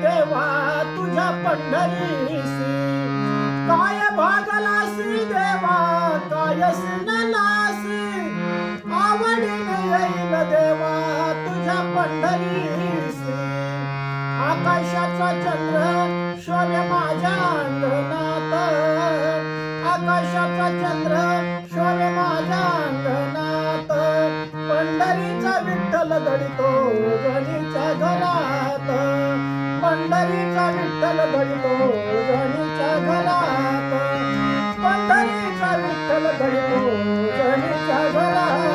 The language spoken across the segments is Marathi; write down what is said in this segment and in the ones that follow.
देवा तुझ्या पंढरीसी काय भागला देवा काय सिनालासी आवडीने येईल देवा तुझ्या पंढरीसी आकाशाचा चंद्र शोर माझ्या अंगणात आकाशाचा चंद्र विठ्ठल दळितो गणीच्या घरात. पंढरीचा विठ्ठल दळितो गणीच्या घरात. पंढरीचा विठ्ठल दळितो गणीच्या घरात.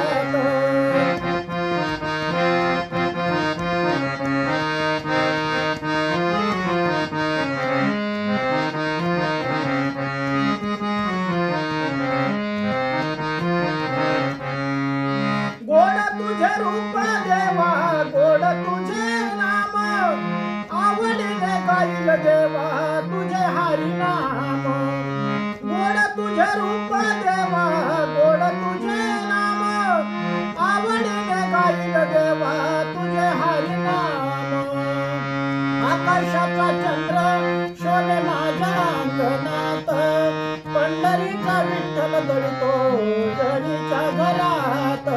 गोड तुझे रूप आवडीने गाईल देवा तुझे हरी नाम. गोड तुझे रूप देवा गोड तुझे नाम. आवडीने गाईल देवा तुझे हरी नाम. आकाशाचा चंद्र शोले माझ्या अंगणात. पंढरीचा विठ्ठल दळतो जणीच्या घरात.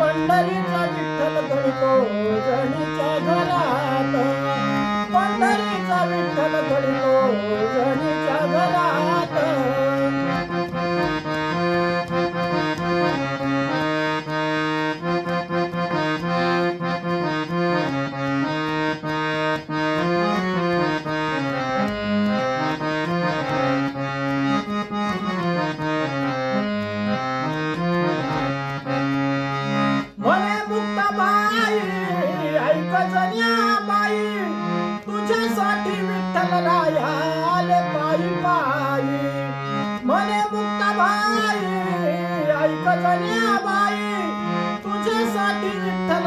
पंढरीचा विठ्ठल दळतो जणीच्या घरात. पंढरीचा विठ्ठल दळतो गणीच्या घरात तुझ्यासाठी विठ्ठल पायी ऐक बाई. तुझ्यासाठी विठ्ठल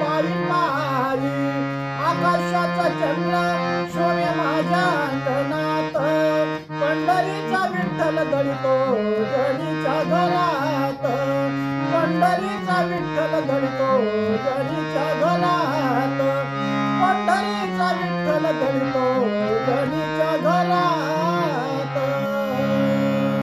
पायी पायी. आकाशाचा चंद्र शोभे माझ्या अंगणात. पंढरीचा विठ्ठल दळतो गणीच्या घरात.